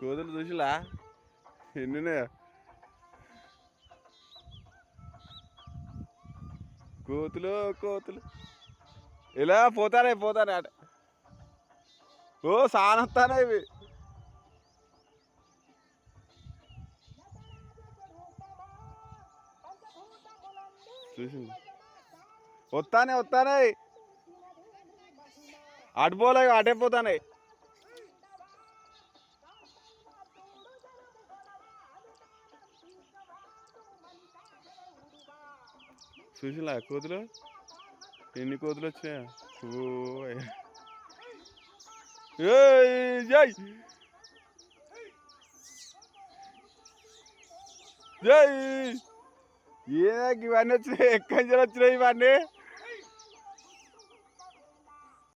కోతులు చూసిలా? ఎన్ని కోతులు కోతులు. ఇలా పోతానే పోతానే అట. ఓ సానొస్తానే ఇవి. చూసింది వస్తానే వస్తానే అటు పోలే అటే పోతానే. చూసిలా కోతులు ఎన్ని కోతులు వచ్చాయా ఓ ఏయ్ జై జై ఏ ఇవన్నీ వచ్చినాయి ఎక్కడి నుంచి వచ్చినాయి ఇవన్నీ